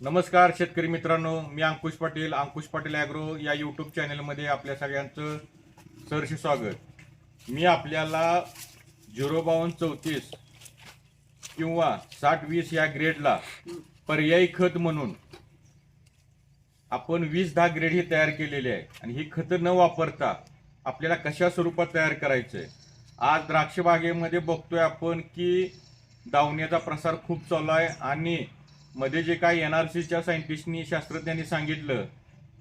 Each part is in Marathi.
नमस्कार शेतकरी मित्रांनो मी अंकुश पाटील अंकुश पाटील ॲग्रो या यूट्यूब चॅनलमध्ये आपल्या सगळ्यांचं सहर्ष स्वागत. मी आपल्याला झिरो बावन्न चौतीस किंवा साठ वीस या ग्रेडला पर्यायी खत म्हणून आपण वीस दहा ग्रेड ही तयार केलेली आहे. आणि ही खतं न वापरता आपल्याला कशा स्वरूपात तयार करायचं आहे आज द्राक्षबागेमध्ये बघतोय आपण की दावण्याचा प्रसार खूप चालू आहे आणि मध्ये जे काही एन आर सीच्या सायंटिस्टनी शास्त्रज्ञांनी सांगितलं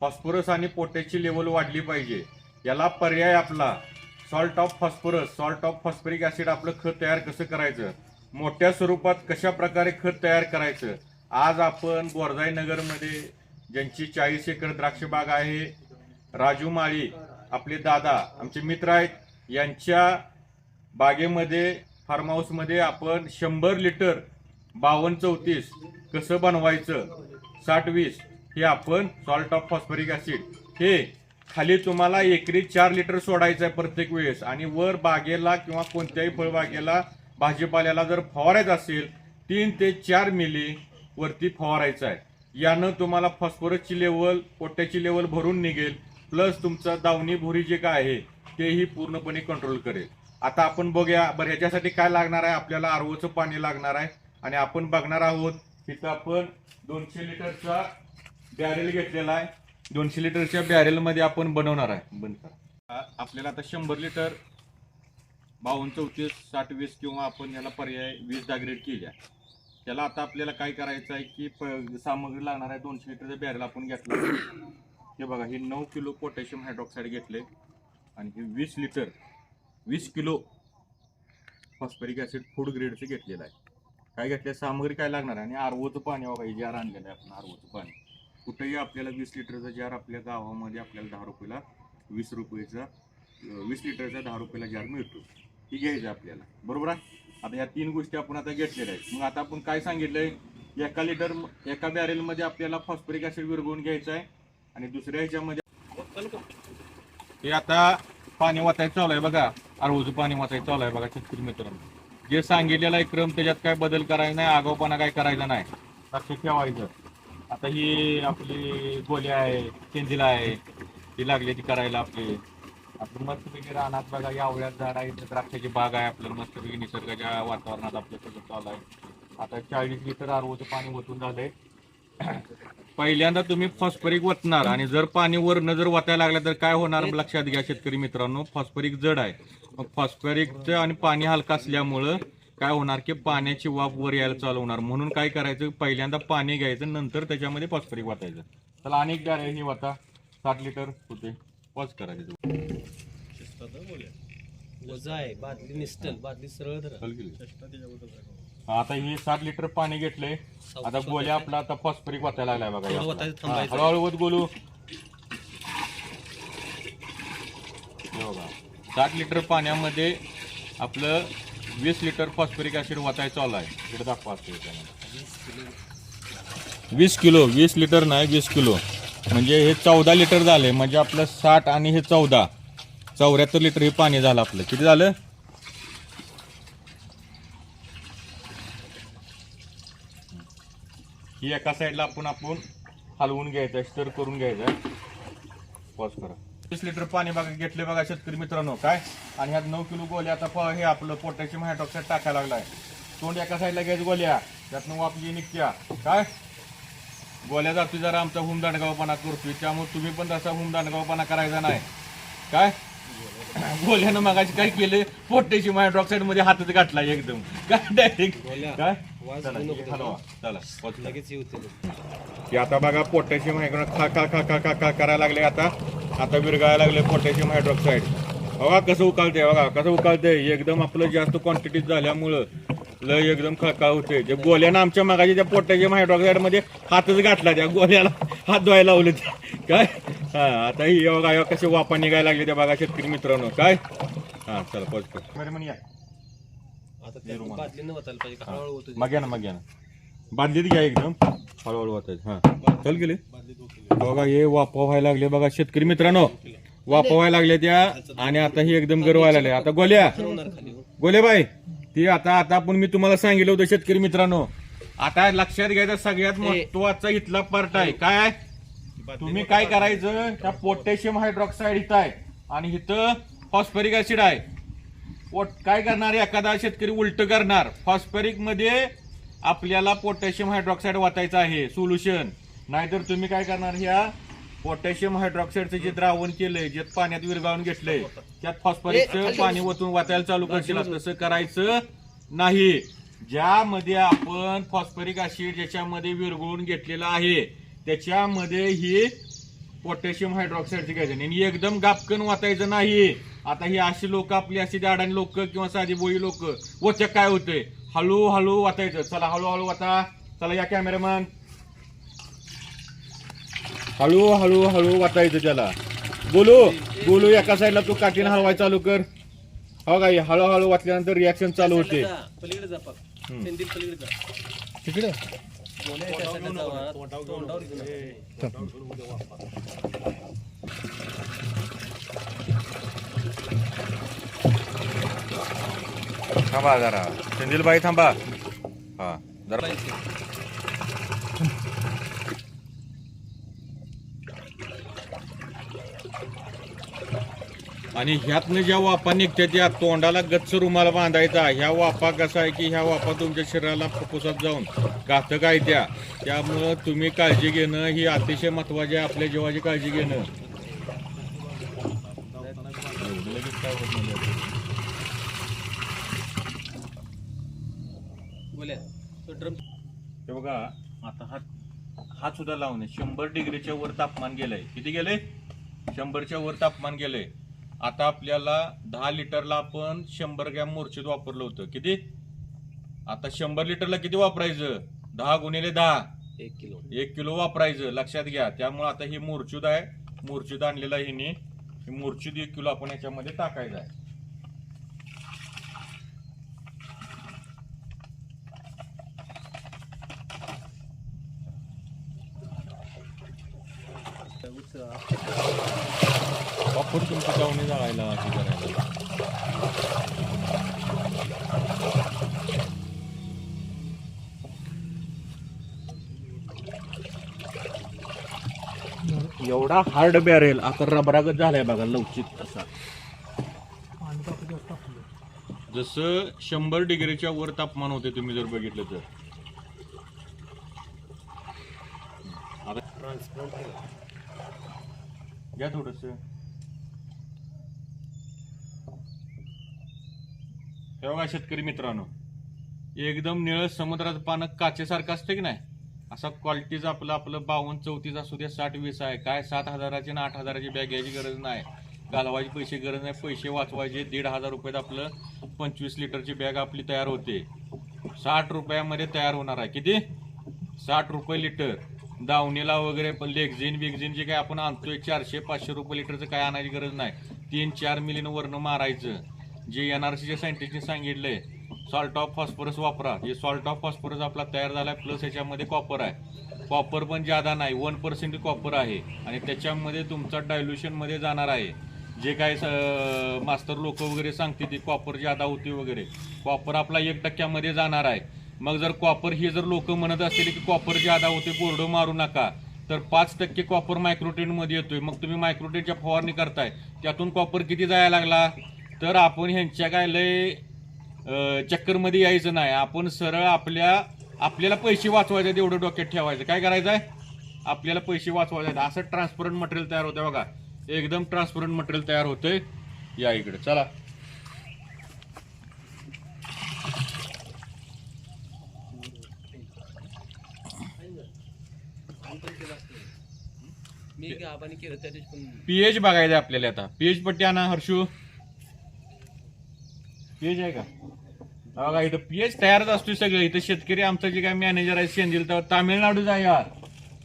फॉस्फरस आणि पोटॅशची लेवल वाढली पाहिजे. याला पर्याय आपला. Salt of phosphorus salt of phosphoric acid आपलं खत तयार कसं करायचं? मोठ्या स्वरूपात कशा प्रकारे खत तयार करायचं? आज आपण बोरजाई नगरमध्ये ज्यांची चाळीस एकर द्राक्ष बाग आहे राजू माळी आपले दादा आमचे मित्र आहेत यांच्या बागेमध्ये फार्म हाऊसमध्ये आपण शंभर लिटर बावन्न चौतीस कसं बनवायचं? साठ वीस. हे आपण सॉल्ट ऑफ फॉस्फरिक ॲसिड हे खाली तुम्हाला एकरी चार लिटर सोडायचं आहे प्रत्येक वेळेस. आणि वर बागेला किंवा कोणत्याही फळबागेला भाजीपाल्याला जर फवारायचं असेल तीन ते चार मिली वरती फवारायचं आहे. यानं तुम्हाला फॉस्फरसची लेवल पोट्याची लेवल भरून निघेल. प्लस तुमचं दावणी भुरी जे काय आहे तेही पूर्णपणे कंट्रोल करेल. आता आपण बघूया बरं ह्याच्यासाठी काय लागणार आहे? आपल्याला आरओचं पाणी लागणार आहे. आणि आपण बघणार आहोत तिथं आपण दोनशे लिटरचा बॅरेल घेतलेला आहे. दोनशे लिटरच्या बॅरेलमध्ये आपण बनवणार आहे. बंद आपल्याला आता शंभर लिटर बावन्न चौतीस साठ वीस किंवा आपण याला पर्याय वीस डाग्रेड केली केल्या. त्याला आता आपल्याला काय करायचं आहे की प- सामग्री लागणार आहे दोनशे लिटरचं बॅरेल आपण घेतलं हे बघा हे नऊ किलो पोटॅशियम हायड्रॉक्साईड घेतले आणि हे वीस लिटर वीस किलो फॉस्फरिक ॲसिड फूड ग्रेडचं घेतलेलं आहे. काय घेतलं सामग्री काय लागणार आहे? आणि आरवोचं पाणी बघा हे जार आणलेलं आहे आपण आरवोचं पाणी. कुठेही आपल्याला वीस लिटरचा जार आपल्या गावामध्ये आपल्याला दहा रुपयाला वीस रुपयेचा वीस लिटरचा दहा रुपयाला जार मिळतो. ती घ्यायचं आपल्याला. बरोबर आहे? आता ह्या तीन गोष्टी आपण आता घेतलेल्या आहेत. मग आता आपण काय सांगितलंय? एका लिटर एका बॅरेलमध्ये आपल्याला फॉस्फरिक ॲसिड विरघळून घ्यायचं आहे. आणि दुसऱ्या ह्याच्यामध्ये हे आता पाणी वाचायचं चालू आहे बघा. आरवूचं पाणी वाचायचं चालू आहे बघा शेतकरी मित्रांनो. जे सांगितलेलं आहे क्रम त्याच्यात काय बदल करायचा नाही आगाऊपणा काय करायचा नाही. लक्ष ठेवायचं आता ही आपली गोली आहे चेंजिला आहे ती लागली ती करायला आपली. आपलं मस्तपैकी रानात बघा या आवळ्यात झाड आहे द्राक्षाची बाग आहे आपलं मस्तपैकी निसर्गाच्या वातावरणात आपलं सगळं चालू आहे. आता चाळीस लिटर आरवचं पाणी ओतून झालंय. पहिल्यांदा तुम्ही फॉस्फरिक वतणार आणि जर पाणी वरनं जर वाटायला लागलं तर काय होणार? लक्षात घ्या शेतकरी मित्रांनो फॉस्फरिक जड आहे. फॉस्फरिकचं आणि पाणी हलका असल्यामुळं काय होणार की पाण्याची वाफ वर यायला चालू होणार. म्हणून काय करायचं पहिल्यांदा पाणी घ्यायचं नंतर त्याच्यामध्ये फॉस्फरिक वाटायचं. चला अनेक गाड्या ही वाटा. साठ लिटर होते. पॉज करायचं. बादली निस्टल बादली सरळ. आता हे साठ लिटर पाणी घेतलंय. आता गोल्या आपला आता फॉस्फरिक वाटायला लागलाय बघा. हळूहळू वत गोलू हे बघा साठ लिटर पाण्यामध्ये आपलं वीस लिटर फॉस्फरिक ॲसिड वाचायचं चालू आहे. तिकडे दाखवा वीस किलो वीस लिटर नाही वीस किलो. म्हणजे हे चौदा लिटर झाले म्हणजे आपलं साठ आणि हे चौदा. चौऱ्याहत्तर लिटर हे पाणी झालं आपलं. किती झालं? ही एका साईडला आपण आपण हलवून घ्यायचं स्टर करून घ्यायचं. पॉज करा. वीस लिटर पाणी बघा घेतले बघा शेतकरी मित्रांनो काय आणि ह्यात नऊ किलो गोल्या आता हे आपलं पोटॅशियम हायड्रॉक्साईड टाकायला लागलाय तोंड एका साईडला घ्यायचं गोल्या त्यातनं वाप जी निघत्या काय गोल्या जातो जरा आमचा हुम दांडगावपणा करतोय त्यामुळे तुम्ही पण तसा हुम दांडगावपणा करायचा नाही काय गोल्यानं मगाशी काय केलं पोटॅशियम हायड्रॉक्साईडमध्ये हातच घातला एकदम काय डायरेक्ट. काय चला. लगेच आता बघा पोटॅशियम हायड्रॉक्स खा खा खा खा खा खा करायला लागले आता आता विरघळायला लागले पोटॅशियम हायड्रॉक्साईड. बघा कसं उकालते बघा कसं उकालते एकदम आपलं जास्त क्वांटिटीत झाल्यामुळं लय एकदम खळखळ होते जे गोल्यानं आमच्या मागाची त्या पोटॅशियम हायड्रॉक्साईडमध्ये हातच घातला त्या गोल्याला हात धुवायला लावले ते. काय? हा आता ही बघा हे कसे वापा निघायला लागले त्या बघा शेतकरी मित्रांनो. काय? हा चला होतो मग या ना मग या ना. बादलीत घ्या एकदम. हळूहळू वाचायचं हा. चल गेले. बघा हे वापा व्हायला लागले बघा शेतकरी मित्रांनो. वापा व्हायला लागले त्या आणि आता ही एकदम गरव व्हायला लागले आता गोल्या. गोले बाई ती आता आता आपण मी तुम्हाला सांगितलं होतं शेतकरी मित्रांनो. आता लक्षात घ्यायचं सगळ्यात महत्त्वाचा इथला पार्ट आहे. काय तुम्ही काय करायचं? त्या पोटॅशियम हायड्रॉक्साईड इथं आहे. आणि इथं फॉस्फरिक ऍसिड आहे. काय करणार? एखादा शेतकरी उलट करणार. फॉस्फरिकमध्ये आपल्याला पोटॅशियम हायड्रॉक्साईड वाचायचं आहे. सोल्युशन नाहीतर तुम्ही काय करणार ह्या पोटॅशियम हायड्रॉक्साईडचं जे द्रावण केलंय जे पाण्यात विरघळून घेतलंय त्यात फॉस्फरिकचं पाणी ओतून वाचायला चालू करशील. तसं करायचं नाही. ज्यामध्ये आपण फॉस्फरिक ऍसिड ज्याच्यामध्ये विरघळून घेतलेलं आहे त्याच्यामध्ये ही पोटॅशियम हायड्रॉक्साईडचे घ्यायचं आणि एकदम गापकन वाचायचं नाही. आता ही अशी लोक आपली अशी अडाणी लोक किंवा साधी बोळी लोक वच्या काय होतंय? हळूहळू वाचायचं चला हळूहळू वाचा चला या कॅमेरामॅन हळू हळू हळू वाचायचं त्याला बोलू बोलू एका साईडला तू काठीनं हलवाय चालू कर हो काय हळूहळू वाचल्यानंतर रिॲक्शन चालू होते पलीकडे जा पलीकडे जा तिकडे. तोंडावर घेऊन जा. थांबा जरा. सेंदिल बाई थांबा. हा जरा. आणि ह्यातनं ज्या वाफा निघते त्या तोंडाला गच्च रुमाला बांधायचा. ह्या वाफा कसा आहे की ह्या वाफा तुमच्या शरीराला फुफ्फुसात जाऊन घातक आहे त्या. त्यामुळं तुम्ही काळजी घेणं ही अतिशय महत्वाची आहे. आपल्या जीवाची काळजी घेणं एवढं लगेच काय होत नाही आता. गोल्या तो ड्रम हे बघा आता हा हात सुद्धा लावणे शंभर डिग्रीच्या वर तापमान गेलंय. किती गेलंय? शंभरच्या वर तापमान गेलंय. आता आपल्याला दहा लिटरला आपण शंभर ग्रॅम मोर्चीत वापरलं होतं. किती? आता शंभर लिटरला किती वापरायचं? दहा गुणिले दहा. एक किलो. एक किलो वापरायचं. लक्षात घ्या. त्यामुळे आता ही मोर्चूद आहे. मोर्चूद आणलेला हिने. ही मोर्चूद एक किलो आपण याच्यामध्ये टाकायचं आहे. वापर तुमची चावणी जाळायला अशी करायला. एवढा हार्ड बॅरेल आता रबरागत झालाय बघा लवचिक असा जसं शंभर डिग्रीच्या वर तापमान होते तुम्ही जर बघितलं तर. आता घ्या थोडस. हे बघा शेतकरी मित्रांनो एकदम निळं समुद्राचं पानं काचेसारखं असतं की नाही? असा क्वालिटीचा आपलं आपलं बावन्न चौतीस असू द्या साठ वीस आहे. काय सात हजाराची ना आठ हजाराची बॅग घ्यायची गरज नाही. घालवायची पैसे गरज नाही. पैसे वाचवायचे. दीड हजार रुपयात आपलं पंचवीस लिटरची बॅग आपली तयार होते. साठ रुपयामध्ये तयार होणार आहे. किती? साठ रुपये लिटर. दावणीला वगैरे पण लेगझिन बिगझिन जे काय आपण आणतोय चारशे पाचशे रुपये लिटरचं काय आणायची गरज नाही. तीन चार मिलीनं वरनं मारायचं. जे एन आर सीच्या सायंटिस्टने सांगितलंय सॉल्ट ऑफ फॉस्फरस वापरा. हे सॉल्ट ऑफ फॉस्फरस आपला तयार झाला आहे प्लस याच्यामध्ये कॉपर आहे. कॉपर पण जादा नाही वन पर्सेंट कॉपर आहे. आणि त्याच्यामध्ये तुमचा डायल्युशनमध्ये जाणार आहे. जे काय स- मास्तर लोक वगैरे सांगते ती कॉपर जादा होती वगैरे. कॉपर आपला एक टक्क्यामध्ये जाणार आहे. मग जर कॉपर ही जर लोक म्हणत असतील की कॉपर जादा होते बोर्ड मारू नका तर पाच टक्के कॉपर मायक्रोटेनमध्ये येतोय. मग तुम्ही मायक्रोटेनच्या फवारणी करताय. त्यातून कॉपर किती जायला लागला? तर आपण ह्यांच्या काय लय चक्करमध्ये यायचं नाही. आपण सरळ आपल्या आपल्याला पैसे वाचवायचे एवढं डोक्यात ठेवायचं. काय करायचं आहे आपल्याला पैसे वाचवायचे आहेत. असं ट्रान्सपरंट मटेरियल तयार होतं बघा. एकदम ट्रान्सपरंट मटेरियल तयार होतंय. या इकडे. चला. मी आबाने केलं त्या दिवशी पण पीएच बघायचं आहे आपल्याला आता. पीएच पट्टी आणा हर्षू. पीएच आहे का? हा बघा इथं पीएच तयारच असतोय सगळं. इथं शेतकरी आमचं जे काय मॅनेजर आहे शेंजील तर तामिळनाडूच आहे यार.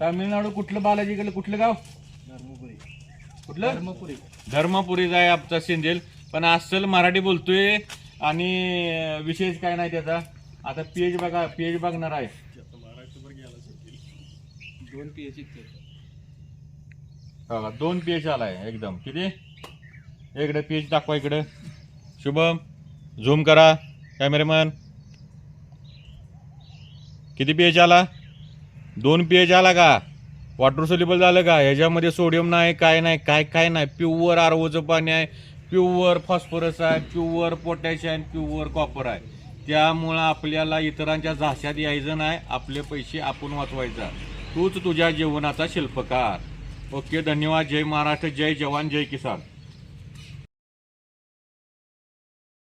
तामिळनाडू कुठलं बालाजीकडे कुठलं गाव? कुठलं? धर्मपुरी. धर्मपुरीच आहे आमचा शेंदेल. पण अस्सल मराठी बोलतोय आणि विशेष काय नाही त्याचा. आता पीएच बघा पीएच बघणार आहे. दोन पीएच इतके बघा दोन आला आलाय एकदम. किती? इकडे पेज दाखवा इकडं. शुभम झूम करा कॅमेरामॅन. किती पी एच आला? दोन पी एच आला का? वॉटर सोल्युबल झालं का? ह्याच्यामध्ये सोडियम नाही काय नाही काय काय नाही. प्युअर आरओचं पाणी आहे प्युअर फॉस्फरस आहे प्युअर पोटॅशियम प्युअर कॉपर आहे. त्यामुळं आपल्याला इतरांच्या झाशात यायचं नाही आपले पैसे आपण वाचवायचा. तूच तुझ्या जीवनाचा शिल्पकार. ओके धन्यवाद. जय महाराष्ट्र. जय जवान जय किसान.